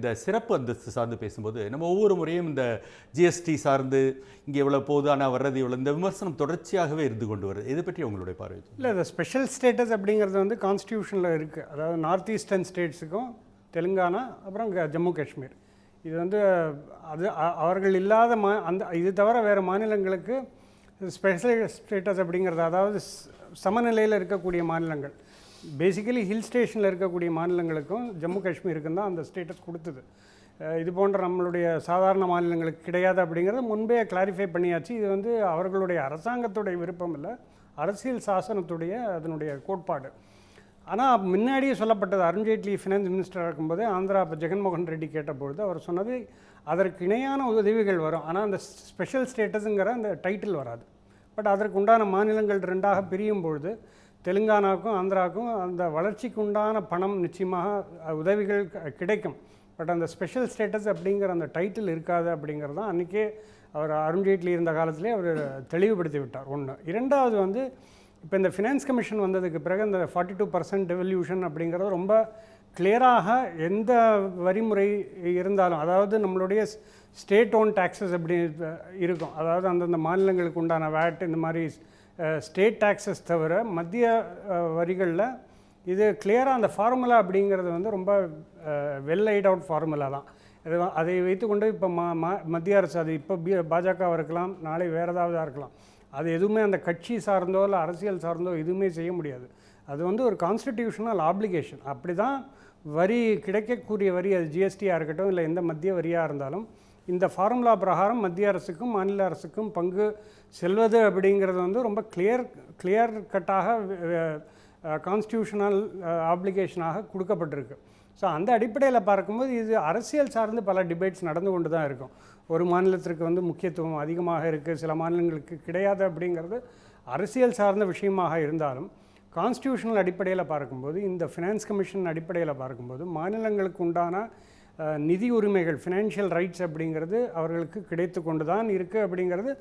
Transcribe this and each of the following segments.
இந்த சிறப்பு அந்தஸ்து சார்ந்து பேசும்போது நம்ம ஒவ்வொரு முறையும் இந்த ஜிஎஸ்டி சார்ந்து இங்கே இவ்வளோ போகுது ஆனால் வர்றது இவ்வளோ இந்த விமர்சனம் தொடர்ச்சியாகவே இருந்து கொண்டு வருது. இதை பற்றி உங்களுடைய பார்வை இல்லை இந்த ஸ்பெஷல் ஸ்டேட்டஸ் அப்படிங்கிறது வந்து கான்ஸ்டியூஷனில் இருக்குது அதாவது நார்த் ஈஸ்டர்ன் ஸ்டேட்ஸுக்கும் தெலுங்கானா அப்புறம் ஜம்மு காஷ்மீர். இது வந்து அது அவர்கள் இல்லாத மா அந்த இது தவிர வேறு மாநிலங்களுக்கு ஸ்பெஷல் ஸ்டேட்டஸ் அப்படிங்கிறது அதாவது சமநிலையில் இருக்கக்கூடிய மாநிலங்கள். பேசிக்கலி ஹில் ஸ்டேஷனில் இருக்கக்கூடிய மாநிலங்களுக்கும் ஜம்மு காஷ்மீருக்கும் தான் அந்த ஸ்டேட்டஸ் கொடுத்தது. இது போன்ற நம்மளுடைய சாதாரண மாநிலங்களுக்கு கிடையாது அப்படிங்கிறத முன்பே கிளாரிஃபை பண்ணியாச்சு. இது வந்து அவர்களுடைய அரசாங்கத்துடைய விருப்பம் இல்லை அரசியல் சாசனத்துடைய அதனுடைய கோட்பாடு. ஆனால் முன்னாடியே சொல்லப்பட்டது அருண்ஜேட்லி ஃபினான்ஸ் மினிஸ்டராக இருக்கும்போது ஆந்திரா இப்போ ஜெகன்மோகன் ரெட்டி கேட்டபொழுது அவர் சொன்னது அதற்கு இணையான உதவிகள் வரும். ஆனால் அந்த ஸ்பெஷல் ஸ்டேட்டஸுங்கிற அந்த டைட்டில் வராது. பட் அதற்கு உண்டான மாநிலங்கள் ரெண்டாக பிரியும் பொழுது தெலுங்கானாவுக்கும் ஆந்திராவுக்கும் அந்த வளர்ச்சிக்கு உண்டான பணம் நிச்சயமாக உதவிகள் க- கிடைக்கும். பட் அந்த ஸ்பெஷல் ஸ்டேட்டஸ் அப்படிங்கிற அந்த டைட்டில் இருக்காது அப்படிங்கிறது தான் அன்றைக்கே அவர் அருண்ஜேட்லி இருந்த காலத்திலே அவர் தெளிவுபடுத்தி விட்டார். ஒன்று இரண்டாவது வந்து இப்போ இந்த ஃபினான்ஸ் கமிஷன் வந்ததுக்கு பிறகு இந்த ஃபார்ட்டி டூ பர்சன்ட் டெவல்யூஷன் அப்படிங்கிறது ரொம்ப கிளியராக எந்த வரிமுறை இருந்தாலும் அதாவது நம்மளுடைய ஸ்டேட் ஓன் டேக்ஸஸ் அப்படி இருக்கும். அதாவது அந்தந்த மாநிலங்களுக்கு உண்டான வேட் இந்த மாதிரி ஸ்டேட் டேக்ஸஸ் தவிர மத்திய வரிகளில் இது கிளியராக அந்த ஃபார்முலா அப்படிங்கிறது வந்து ரொம்ப வெல் லைட் அவுட் ஃபார்முலா தான். இது அதை வைத்துக்கொண்டு இப்போ மா மா- மத்திய அரசு அது இப்போ பி பாஜகவாக இருக்கலாம் நாளை வேறு ஏதாவது இருக்கலாம். அது எதுவுமே அந்த கட்சி சார்ந்தோ இல்லை அரசியல் சார்ந்தோ எதுவுமே செய்ய முடியாது. அது வந்து ஒரு கான்ஸ்டிடியூஷனல் ஆப்ளிகேஷன் அப்படி தான் வரி கிடைக்கக்கூடிய வரி அது ஜிஎஸ்டியாக இருக்கட்டும் இல்லை எந்த மத்திய வரியாக இருந்தாலும் இந்த ஃபார்முலா பிரகாரம் மத்திய அரசுக்கும் மாநில அரசுக்கும் பங்கு செல்வது அப்படிங்கிறது வந்து ரொம்ப கிளியர் கிளியர் கட்டாக கான்ஸ்டியூஷனல் ஆப்ளிகேஷனாக கொடுக்கப்பட்டிருக்கு. ஸோ அந்த அடிப்படையில் பார்க்கும்போது இது அரசியல் சார்ந்து பல டிபேட்ஸ் நடந்து கொண்டு தான் இருக்கும். ஒரு மாநிலத்திற்கு வந்து முக்கியத்துவம் அதிகமாக இருக்குது சில மாநிலங்களுக்கு கிடையாது அப்படிங்கிறது அரசியல் சார்ந்த விஷயமாக இருந்தாலும் கான்ஸ்டியூஷனல் அடிப்படையில் பார்க்கும்போது இந்த ஃபினான்ஸ் கமிஷன் அடிப்படையில் பார்க்கும்போது மாநிலங்களுக்கு உண்டான நிதி உரிமைகள் ஃபினான்ஷியல் ரைட்ஸ் அப்படிங்கிறது அவர்களுக்கு கிடைத்து கொண்டு தான் இருக்குது அப்படிங்கிறது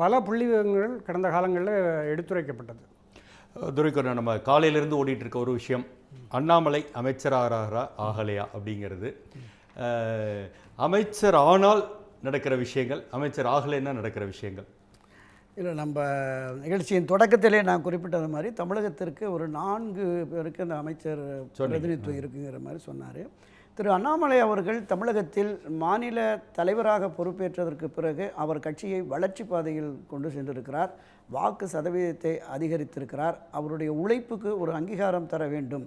பல புள்ளி விவரங்கள் கடந்த காலங்களில் எடுத்துரைக்கப்பட்டது. துரைக்கண்ணன் நம்ம காலையிலேருந்து ஓடிட்டு இருக்க ஒரு விஷயம் அண்ணாமலை அமைச்சராகிறாரா ஆகலையா அப்படிங்கிறது. அமைச்சர் ஆனால் நடக்கிற விஷயங்கள் அமைச்சர் ஆகலைன்னா நடக்கிற விஷயங்கள். இல்லை நம்ம நிகழ்ச்சியின் தொடக்கத்திலே நான் குறிப்பிட்டது மாதிரி தமிழகத்திற்கு ஒரு நான்கு பேருக்கு அந்த அமைச்சர் பிரதிநிதித்துவம் இருக்குங்கிற மாதிரி சொன்னார். திரு அண்ணாமலை அவர்கள் தமிழகத்தில் மாநில தலைவராக பொறுப்பேற்றதற்கு பிறகு அவர் கட்சியை வளர்ச்சி பாதையில் கொண்டு சென்றிருக்கிறார். வாக்கு சதவீதத்தை அதிகரித்திருக்கிறார். அவருடைய உழைப்புக்கு ஒரு அங்கீகாரம் தர வேண்டும்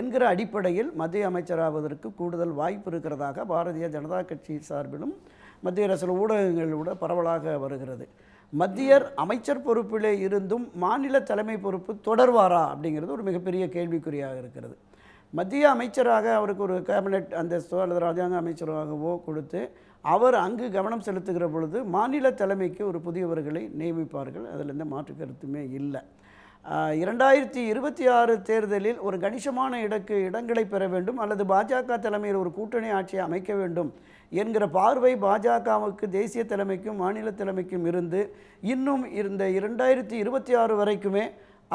என்கிற அடிப்படையில் மத்திய அமைச்சராவதற்கு கூடுதல் வாய்ப்பு இருக்கிறதாக பாரதிய ஜனதா கட்சி சார்பிலும் மத்திய அரசு ஊடகங்களோட பரவலாக வருகிறது. மத்தியர் அமைச்சர் பொறுப்பிலே இருந்தும் மாநில தலைமை பொறுப்பு தொடர்வாரா அப்படிங்கிறது ஒரு மிகப்பெரிய கேள்விக்குறியாக இருக்கிறது. மத்திய அமைச்சராக அவருக்கு ஒரு கேபினெட் அந்தஸ்தோ அல்லது ராஜாங்க அமைச்சராகவோ கொடுத்து அவர் அங்கு கவனம் செலுத்துகிற பொழுது மாநில தலைமைக்கு ஒரு புதியவர்களை நியமிப்பார்கள். அதில் எந்த மாற்று கருத்துமே இல்லை. இரண்டாயிரத்தி இருபத்தி ஆறு தேர்தலில் ஒரு கணிசமான இடக்கு இடங்களை பெற வேண்டும் அல்லது பாஜக தலைமையில் ஒரு கூட்டணி ஆட்சியை அமைக்க வேண்டும் என்கிற பார்வை பாஜகவுக்கு தேசிய தலைமைக்கும் மாநில தலைமைக்கும் இருந்து இன்னும் இந்த இரண்டாயிரத்தி இருபத்தி ஆறு வரைக்குமே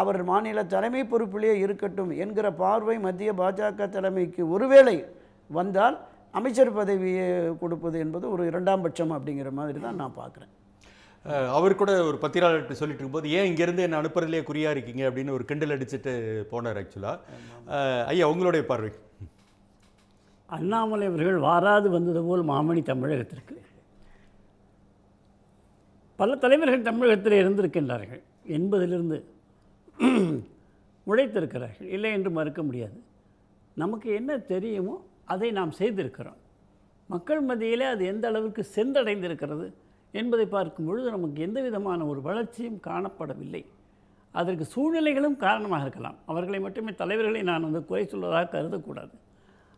அவர் மாநில தலைமை பொறுப்பிலேயே இருக்கட்டும் என்கிற பார்வை மத்திய பாஜக தலைமைக்கு ஒருவேளை வந்தால் அமைச்சர் பதவியை கொடுப்பது என்பது ஒரு இரண்டாம் பட்சம் அப்படிங்கிற மாதிரி தான் நான் பார்க்குறேன். அவர் கூட ஒரு பத்திரிகையாளர்கிட்ட சொல்லிட்டு இருக்கும்போது ஏன் இங்கேருந்து என்ன அனுப்புறதுலேயே குறியா இருக்கீங்க அப்படின்னு ஒரு கிண்டல் அடிச்சுட்டு போனார் ஆக்சுவலாக ஐயா உங்களுடைய பார்வை? அண்ணாமலை அவர்கள் வாராது வந்தது போல் மாமணி தமிழகத்திற்கு. பல தலைவர்கள் தமிழகத்தில் இருந்திருக்கின்றார்கள். என்பதிலிருந்து உழைத்திருக்கிறார்கள். இல்லை என்று மறுக்க முடியாது. நமக்கு என்ன தெரியுமோ அதை நாம் செய்திருக்கிறோம். மக்கள் மத்தியிலே அது எந்த அளவுக்கு சென்றடைந்திருக்கிறது என்பதை பார்க்கும் பொழுது நமக்கு எந்த விதமான ஒரு வளர்ச்சியும் காணப்படவில்லை. அதற்கு சூழ்நிலைகளும் காரணமாக இருக்கலாம். அவர்களை மட்டுமே தலைவர்களை நான் வந்து குறை சொல்வதாக கருதக்கூடாது.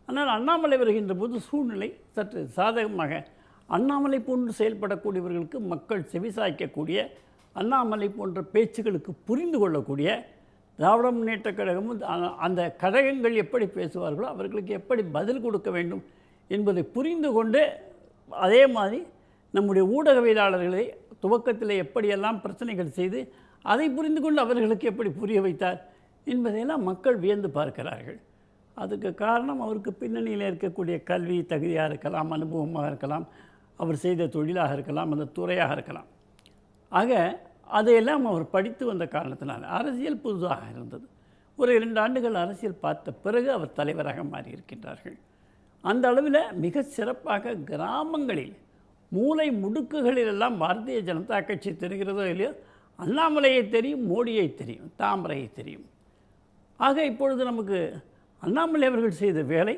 ஆனால் அண்ணாமலை வருகின்ற போது சூழ்நிலை சற்று சாதகமாக அண்ணாமலை போன்று செயல்படக்கூடியவர்களுக்கு மக்கள் செவிசாய்க்கக்கூடிய அண்ணாமலை போன்ற பேச்சுகளுக்கு புரிந்து கொள்ளக்கூடிய திராவிட முன்னேற்ற கழகமும் அந்த கழகங்கள் எப்படி பேசுவார்களோ அவர்களுக்கு எப்படி பதில் கொடுக்க வேண்டும் என்பதை புரிந்து கொண்டு அதே மாதிரி நம்முடைய ஊடகவியலாளர்களை துவக்கத்தில் எப்படியெல்லாம் பிரச்சனைகள் செய்து அதை புரிந்து கொண்டு அவர்களுக்கு எப்படி புரிய வைத்தார் என்பதையெல்லாம் மக்கள் வியந்து பார்க்கிறார்கள். அதுக்கு காரணம் அவருக்கு பின்னணியில் இருக்கக்கூடிய கல்வி தகுதியாக இருக்கலாம் அனுபவமாக இருக்கலாம் அவர் செய்த தொழிலாக இருக்கலாம் அந்த துறையாக இருக்கலாம். ஆக அதையெல்லாம் அவர் படித்து வந்த காரணத்தினால் அரசியல் புதுதாக இருந்தது. ஒரு இரண்டு ஆண்டுகள் அரசியல் பார்த்த பிறகு அவர் தலைவராக மாறியிருக்கின்றார்கள். அந்த அளவில் மிக சிறப்பாக கிராமங்களில் மூளை முடுக்குகளிலெல்லாம் பாரதிய ஜனதா கட்சி தெரிகிறதோ இல்லையோ அண்ணாமலையை தெரியும் மோடியை தெரியும் தாமரையை தெரியும். ஆக இப்பொழுது நமக்கு அண்ணாமலை அவர்கள் செய்த வேலை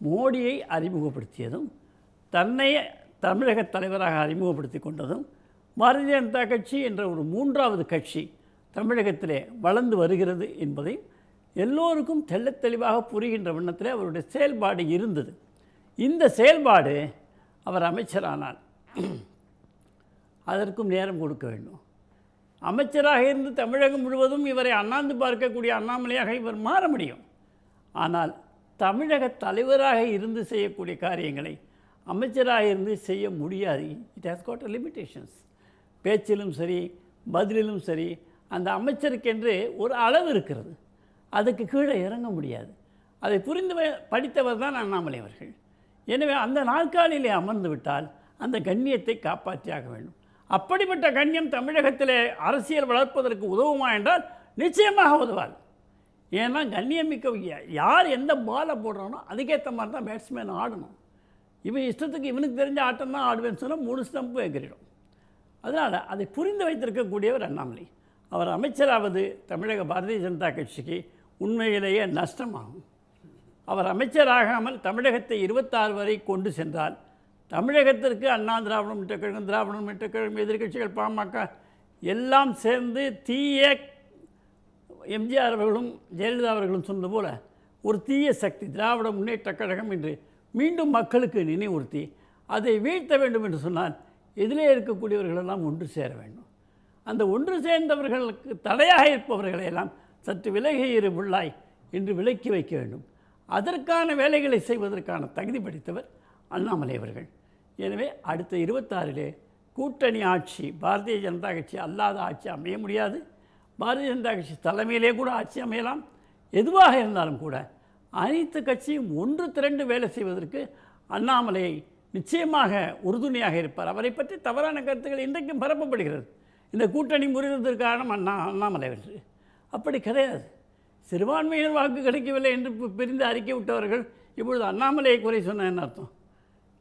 மோடியை அறிமுகப்படுத்தியதும் தன்னை தமிழக தலைவராக அறிமுகப்படுத்தி கொண்டதும் பாரதிய ஜனதா கட்சி என்ற ஒரு மூன்றாவது கட்சி தமிழகத்திலே வளர்ந்து வருகிறது என்பதை எல்லோருக்கும் தெள்ளத் தெளிவாக புரிகின்ற வண்ணத்தில் அவருடைய செயல்பாடு இருந்தது. இந்த செயல்பாடு அவர் அமைச்சரானார் அதற்கும் நேரம் கொடுக்க வேண்டும். அமைச்சராக இருந்து தமிழகம் முழுவதும் இவரை அண்ணாந்து பார்க்கக்கூடிய அண்ணாமலையாக இவர் மாற முடியும். ஆனால் தமிழக தலைவராக இருந்து செய்யக்கூடிய காரியங்களை அமைச்சராக இருந்து செய்ய முடியாது. இட் ஹாஸ் காட் லிமிட்டேஷன்ஸ் பேச்சிலும் சரி பதிலிலும் சரி அந்த அமைச்சருக்கென்று ஒரு அளவு இருக்கிறது. அதுக்கு கீழே இறங்க முடியாது. அதை புரிந்து படித்தவர் தான் அண்ணாமலை அவர்கள். எனவே அந்த நாற்காலியிலே அமர்ந்து விட்டால் அந்த கண்ணியத்தை காப்பாற்றியாக வேண்டும். அப்படிப்பட்ட கண்ணியம் தமிழகத்திலே அரசியல் வளர்ப்பதற்கு உதவுமா என்றால் நிச்சயமாக உதவாது. ஏன்னா கண்ணியமிக்க யா- யார் எந்த பாலை போடுறானோ அதுக்கேற்ற மாதிரி தான் பேட்ஸ்மேன் ஆடணும். இவன் இஷ்டத்துக்கு இவனுக்கு தெரிஞ்ச ஆட்டம் தான் ஆடுவேன்னு சொன்னால் மூணு ஸ்டம்பு எகிரிடும் அதனால் அதை புரிந்து வைத்திருக்கக்கூடியவர் அண்ணாமலை. அவர் அமைச்சராவது தமிழக பாரதிய ஜனதா கட்சிக்கு உண்மையிலேயே நஷ்டமாகும். அவர் அமைச்சராகாமல் தமிழகத்தை இருபத்தாறு வரை கொண்டு சென்றால் தமிழகத்திற்கு அண்ணா திராவிடம் முன்னேற்ற கழகம் திராவிடம் முன்னேற்ற கழகம் எதிர்கட்சிகள் பாமக எல்லாம் சேர்ந்து தீய எம்ஜிஆர் அவர்களும் ஜெயலலிதா அவர்களும் சொன்னது போல் ஒரு தீய சக்தி திராவிட முன்னேற்ற கழகம் என்று மீண்டும் மக்களுக்கு நினைவுறுத்தி அதை வீழ்த்த வேண்டும் என்று சொன்னால் எதிலே இருக்கக்கூடியவர்களெல்லாம் ஒன்று சேர வேண்டும். அந்த ஒன்று சேர்ந்தவர்களுக்கு தடையாக இருப்பவர்களையெல்லாம் சற்று விலகி இரு உள்ளாய் என்று விலக்கி வைக்க வேண்டும். அதற்கான வேலைகளை செய்வதற்கான தகுதி படித்தவர் அண்ணாமலை அவர்கள். எனவே அடுத்த இருபத்தாறிலே கூட்டணி ஆட்சி பாரதிய ஜனதா கட்சி அல்லாத ஆட்சி அமைய முடியாது. பாரதிய ஜனதா கட்சி தலைமையிலே கூட ஆட்சி அமையலாம். எதுவாக இருந்தாலும் கூட அனைத்து கட்சியும் ஒன்று திரண்டு வேலை செய்வதற்கு அண்ணாமலை நிச்சயமாக உறுதுணையாக இருப்பார். அவரை பற்றி தவறான கருத்துக்கள் இன்றைக்கும் பரப்பப்படுகிறது. இந்த கூட்டணி முறிந்ததற்கு காரணம் அண்ணா அண்ணாமலை அவர்கள். அப்படி கிடையாது. சிறுபான்மையினர் வாக்கு கிடைக்கவில்லை என்று பிரிந்து அறிக்கை விட்டவர்கள் இப்பொழுது அண்ணாமலையை குறை சொன்ன என்ன அர்த்தம்?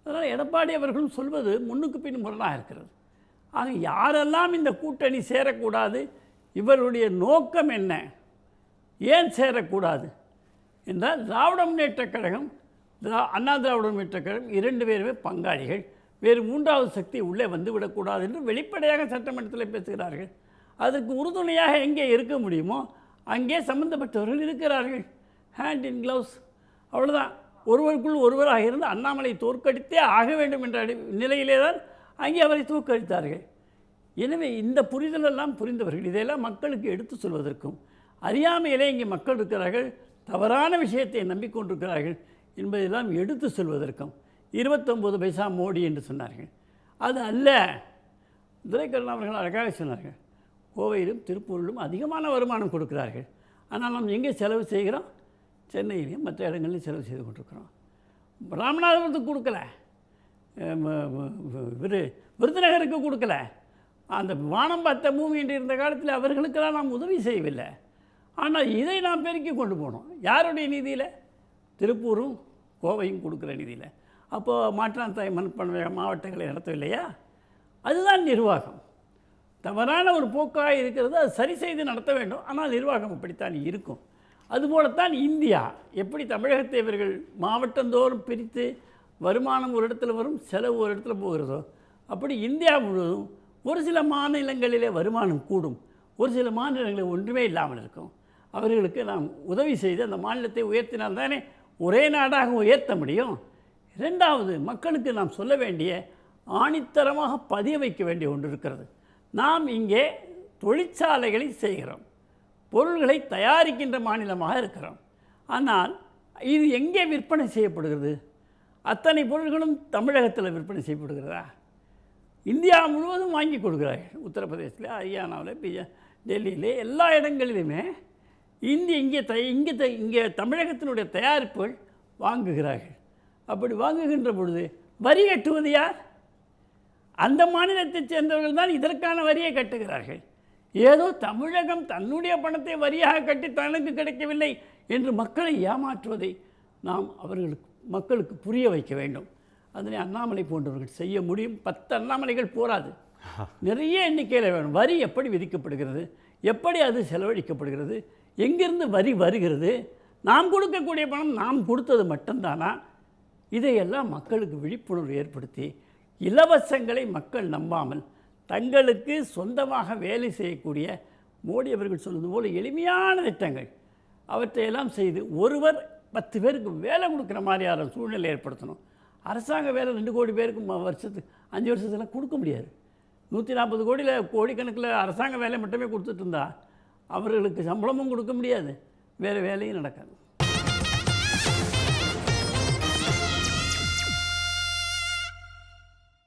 அதனால் எடப்பாடி அவர்களும் சொல்வது முன்னுக்கு பின் முரணாக இருக்கிறது. ஆக யாரெல்லாம் இந்த கூட்டணி சேரக்கூடாது இவருடைய நோக்கம் என்ன ஏன் சேரக்கூடாது? என்றால் திராவிட முன்னேற்றக் கழகம் திரா அண்ணா திராவிட முன்னேற்ற கழகம் இரண்டு பேருமே பங்காளிகள். வேறு மூன்றாவது சக்தி உள்ளே வந்து விடக்கூடாது என்று வெளிப்படையாக சட்டமன்றத்தில் பேசுகிறார்கள். அதுக்கு உறுதுணையாக எங்கே இருக்க முடியுமோ அங்கே சம்பந்தப்பட்டவர்கள் இருக்கிறார்கள். ஹேண்ட் இன் க்ளவுஸ் அவ்வளோதான் ஒருவருக்குள் ஒருவராக இருந்து அண்ணாமலை தோற்கடித்தே ஆக வேண்டும் என்ற நிலையிலே தான் அங்கே அவரை தோற்கடித்தார்கள். எனவே இந்த புரிதலெல்லாம் புரிந்தவர்கள். இதையெல்லாம் மக்களுக்கு எடுத்து சொல்வதற்கும் அறியாமையிலே இங்கே மக்கள் இருக்கிறார்கள். தவறான விஷயத்தை நம்பிக்கொண்டிருக்கிறார்கள். என்பதெல்லாம் எடுத்து சொல்வதற்கும். இருபத்தொம்போது பைசா மோடி என்று சொன்னார்கள். அது அல்ல. துரைக்கண்ணன் அவர்கள் அழகாக சொன்னார்கள். கோவையிலும் திருப்பூரிலும் அதிகமான வருமானம் கொடுக்கிறார்கள். ஆனால் நாம் எங்கே செலவு செய்கிறோம்? சென்னையிலையும் மற்ற இடங்களிலும் செலவு செய்து கொண்டிருக்கிறோம். ராமநாதபுரத்துக்கு கொடுக்கல. விரு விருதுநகருக்கு கொடுக்கல. அந்த வானம் பார்த்த பூமி என்று இருந்த காலத்தில் அவர்களுக்கெல்லாம் நாம் உதவி செய்யவில்லை. ஆனால் இதை நாம் பெருக்கி கொண்டு போனோம். யாருடைய நிதியில்? திருப்பூரும் கோவையும் கொடுக்குற நிதியில். அப்போது மாற்றாந்தாய் மண்பண்மை மாவட்டங்களை நடத்தவில்லையா? அதுதான் நிர்வாகம். தவறான ஒரு போக்காக இருக்கிறது அது சரி செய்து நடத்த வேண்டும். ஆனால் நிர்வாகம் அப்படித்தான் இருக்கும். அதுபோலத்தான் இந்தியா. எப்படி தமிழகத்தை இவர்கள் மாவட்டந்தோறும் பிரித்து வருமானம் ஒரு இடத்துல வரும் செலவு ஒரு இடத்துல போகிறதோ அப்படி இந்தியா முழுவதும் ஒரு சில மாநிலங்களிலே வருமானம் கூடும். ஒரு சில மாநிலங்களில் ஒன்றுமே இல்லாமல் இருக்கும். அவர்களுக்கு நாம் உதவி செய்து அந்த மாநிலத்தை உயர்த்தினால் தானே ஒரே நாடாக உயர்த்த முடியும். இரண்டாவது மக்களுக்கு நாம் சொல்ல வேண்டிய ஆணித்தரமாக பதிய வைக்க வேண்டிய ஒன்று இருக்கிறது. நாம் இங்கே தொழிற்சாலைகளை செய்கிறோம். பொருள்களை தயாரிக்கின்ற மாநிலமாக இருக்கிறோம். ஆனால் இது எங்கே விற்பனை செய்யப்படுகிறது? அத்தனை பொருள்களும் தமிழகத்தில் விற்பனை செய்யப்படுகிறதா? இந்தியா முழுவதும் வாங்கி கொடுக்குறார்கள். உத்தரப்பிரதேசத்தில் ஹரியானாவில் பிஜ டெல்லியில் எல்லா இடங்களிலுமே இந்தி இங்கே த இங்கே த இங்கே தமிழகத்தினுடைய தயாரிப்புகள் வாங்குகிறார்கள். அப்படி வாங்குகின்ற பொழுது வரி கட்டுவது யார்? அந்த மாநிலத்தைச் சேர்ந்தவர்கள் தான் இதற்கான வரியை கட்டுகிறார்கள். ஏதோ தமிழகம் தன்னுடைய பணத்தை வரியாக கட்டி தனக்கு கிடைக்கவில்லை என்று மக்களை ஏமாற்றுவதை நாம் அவர்களுக்கு மக்களுக்கு புரிய வைக்க வேண்டும். அதனை அண்ணாமலை போன்றவர்கள் செய்ய முடியும். பத்து அண்ணாமலைகள் போராது. நிறைய எண்ணிக்கையில் வேணும். வரி எப்படி விதிக்கப்படுகிறது? எப்படி அது செலவழிக்கப்படுகிறது? எங்கிருந்து வரி வருகிறது? நாம் கொடுக்கக்கூடிய பணம் நாம் கொடுத்தது மட்டும்தானா? இதையெல்லாம் மக்களுக்கு விழிப்புணர்வு ஏற்படுத்தி இலவசங்களை மக்கள் நம்பாமல் தங்களுக்கு சொந்தமாக வேலை செய்யக்கூடிய மோடி அவர்கள் சொல்வது போல் எளிமையான திட்டங்கள். அவற்றையெல்லாம் செய்து ஒருவர் பத்து பேருக்கு வேலை கொடுக்குற மாதிரியான சூழ்நிலை ஏற்படுத்தணும். அரசாங்க வேலை ரெண்டு கோடி பேருக்கு வருஷத்துக்கு அஞ்சு வருஷத்துலாம் கொடுக்க முடியாது. நூற்றி நாற்பது கோடியில் கோடிக்கணக்கில் அரசாங்க வேலை மட்டுமே கொடுத்துட்டு இருந்தா அவர்களுக்கு சம்பளமும் கொடுக்க முடியாது. வேறு வேலையும் நடக்காது.